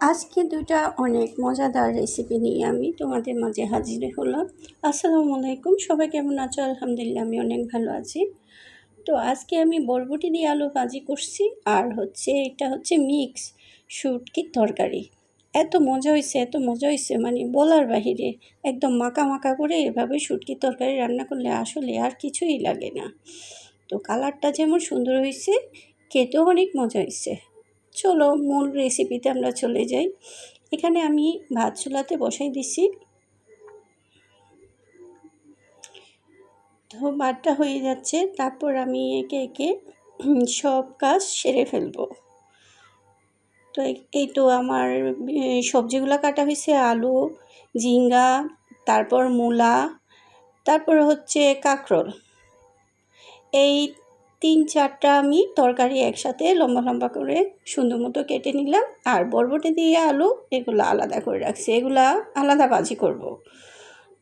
আজকে দুটা অনেক মজাদার রেসিপি নিয়ে আমি তোমাদের মাঝে হাজির হলাম। আসসালামু আলাইকুম, সবাই কেমন আছো? আলহামদুলিল্লাহ, আমি অনেক ভালো আছি। তো আজকে আমি বরবটি দিয়ে আলু ভাজি করছি আর হচ্ছে এটা হচ্ছে মিক্স শুটকির তরকারি। এত মজা হয়েছে এত মজা হয়েছে মানে বলার বাহিরে। একদম মাখা মাখা করে এভাবে শুটকির তরকারি রান্না করলে আসলে আর কিছুই লাগে না। তো কালারটা যেমন সুন্দর হয়েছে খেতেও অনেক মজা হয়েছে চলো মূল রেসিপিতে আমরা চলে যাই। এখানে আমি ভাত চুলাতে বসাই দিছি। তো ভাতটা হয়ে যাচ্ছে, তারপর আমি একে একে সব কাজ সেরে ফেলব। তো এই তো আমার সবজিগুলো কাটা হয়েছে, আলু, ঝিঙ্গা, তারপর মূলা, তারপর হচ্ছে কাঁকরোল। এই তিন চারটা আমি তরকারি একসাথে লম্বা লম্বা করে সুন্দর মতো কেটে নিলাম। আর বরবটি দিয়ে আলু এগুলো আলাদা করে রাখছি। এগুলা আলাদা ভাজি করব।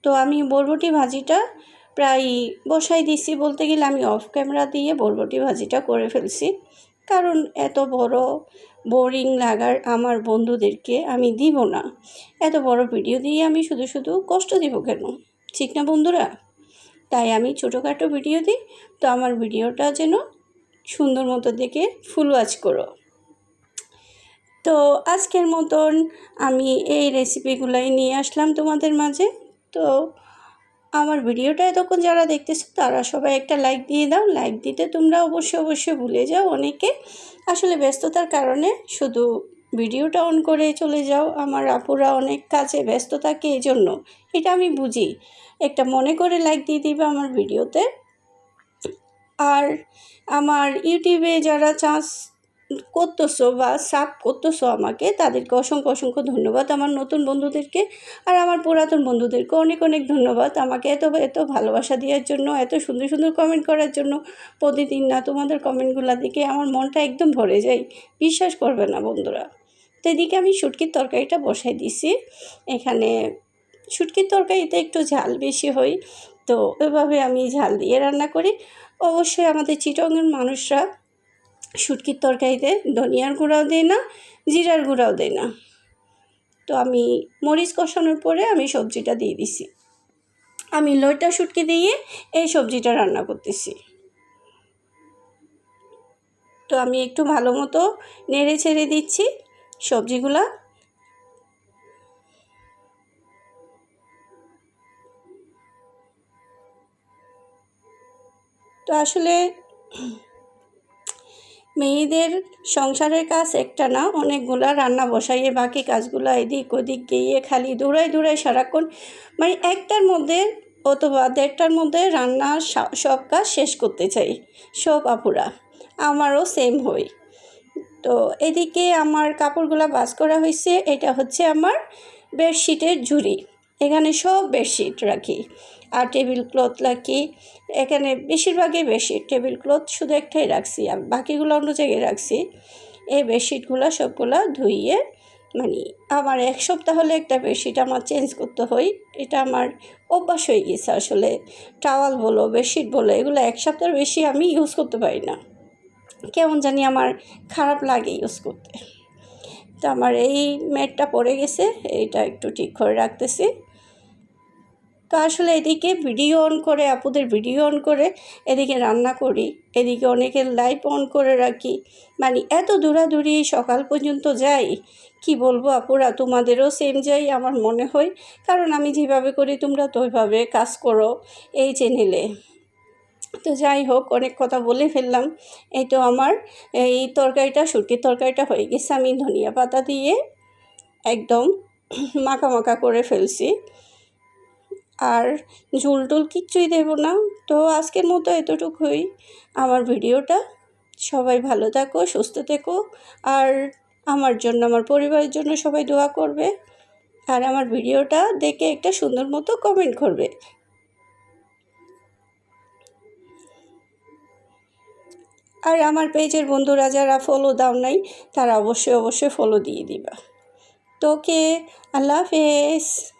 তো আমি বরবটি ভাজিটা প্রায় বসাই দিছি বলতে গেলে আমি অফ ক্যামেরা দিয়ে বরবটি ভাজিটা করে ফেলছি। কারণ এত বড় বোরিং লাগার আমার বন্ধুদেরকে আমি দিব না। এত বড় ভিডিও দিয়ে আমি শুধু শুধু কষ্ট দিব কেন? ঠিক না বন্ধুরা? তাই আমি ছোটোখাটো ভিডিও দিই, তো আমার ভিডিওটা যেন সুন্দর মতো দেখে ফুল ওয়াচ করো। তো আজকের মতন আমি এই রেসিপিগুলাই নিয়ে আসলাম তোমাদের মাঝে। তো আমার ভিডিওটা এতক্ষণ যারা দেখতেছো, তারা সবাই একটা লাইক দিয়ে দাও। লাইক দিতে তোমরা অবশ্যই অবশ্যই ভুলে যাও অনেকে। আসলে ব্যস্ততার কারণে শুধু ভিডিওটা অন করে চলে যাও। আমার আপুরা অনেক কাজে ব্যস্ত থাকে এই জন্য এটা আমি বুঝি। একটা মনে করে লাইক দিয়ে দিবে আমার ভিডিওতে। আর আমার ইউটিউবে যারা চান্স করতেছো বা সাব করতেছো আমাকে। তাদেরকে অসংখ্য অসংখ্য ধন্যবাদ আমার নতুন বন্ধুদেরকে। আর আমার পুরাতন বন্ধুদেরকে অনেক অনেক ধন্যবাদ আমাকে এত এত ভালোবাসা দেওয়ার জন্য, এত সুন্দর সুন্দর কমেন্ট করার জন্য। প্রতিদিন না তোমাদের কমেন্টগুলো দেখে আমার মনটা একদম ভরে যায়। বিশ্বাস করবে না বন্ধুরা। তো এদিকে আমি শুটকির তরকারিটা বসাই দিছি। এখানে শুটকির তরকারিতে একটু ঝাল বেশি হয়। তো এভাবে আমি ঝাল দিয়ে রান্না করি। অবশ্যই আমাদের চিটংয়ের মানুষরা শুটকির তরকারিতে ধনিয়ার গুঁড়াও দেয় না, জিরার গুঁড়াও দেয় না। তো আমি মরিচ কষানোর পরে আমি সবজিটা দিয়ে দিছি। আমি লইটা শুটকি দিয়ে এই সবজিটা রান্না করতেছি। তো আমি একটু ভালো মতো নেড়ে ছেড়ে দিচ্ছি সবজিগুলা। তো আসলে মেয়েদের সংসারের কাজ একটা না, অনেকগুলা রান্না বসাইয়ে বাকি কাজগুলো এদিক ওদিক গিয়ে খালি দৌড়াই দৌড়াই সারাক্ষণ মানে একটার মধ্যে অথবা দেড়টার মধ্যে রান্না সব কাজ শেষ করতে চাই, সব আপুরা। আমারও সেম হই তো এদিকে আমার কাপড়গুলো বাস করা হয়েছে এটা হচ্ছে আমার বেডশিটের ঝুড়ি। এখানে সব বেডশিট রাখি। আর টেবিল ক্লথ রাখি। এখানে বেশিরভাগই বেডশিট। টেবিল ক্লথ শুধু একটাই রাখছি আর বাকিগুলো অন্য জায়গায় রাখছি। এই বেডশিটগুলো সবগুলো ধুইয়ে মানে আমার এক সপ্তাহ হলে একটা বেডশিট আমার চেঞ্জ করতে হয়। এটা আমার অভ্যাস হয়ে গেছে আসলে। টাওয়াল বলো, বেডশিট বলো, এগুলো এক সপ্তাহের বেশি আমি ইউজ করতে পারি না। কেমন জানি আমার খারাপ লাগে ইউজ করতে। তো আমার এই ম্যাটটা পড়ে গেছে। এইটা একটু ঠিক করে রাখতেছি। তো আসলে এদিকে ভিডিও অন করে, আপুদের ভিডিও অন করে, এদিকে রান্না করি, এদিকে অনেকের লাইভ অন করে রাখি। মানে এত দূরাদূরি সকাল পর্যন্ত যাই, কি বলব আপুরা, তোমাদেরও সেম যাই, আমার মনে হয়। কারণ আমি যেভাবে করি, তোমরা তো ওইভাবে কাজ করো এই চ্যানেলে তো যাই হোক, অনেক কথা বলে ফেললাম। এই তো আমার, এই তরকারিটা সুটকির তরকারিটা হয়ে গেছে। আমি ধনিয়া পাতা দিয়ে একদম মাখা মাখা করে ফেলছি। আর ঝুল টুল কিচ্ছুই দেবো না। তো আজকের মতো এতটুকুই আমার ভিডিওটা। সবাই ভালো থাকো, সুস্থ থেকো। আর আমার জন্য, আমার পরিবারের জন্য সবাই দোয়া করবে। আর আমার ভিডিওটা দেখে একটা সুন্দর মতো কমেন্ট করবে। আর আমার পেজের বন্ধুরা যারা ফলো দাও নাই, তারা অবশ্যই অবশ্যই ফলো দিয়ে দিবা। তোকে আল্লাহ হাফেজ।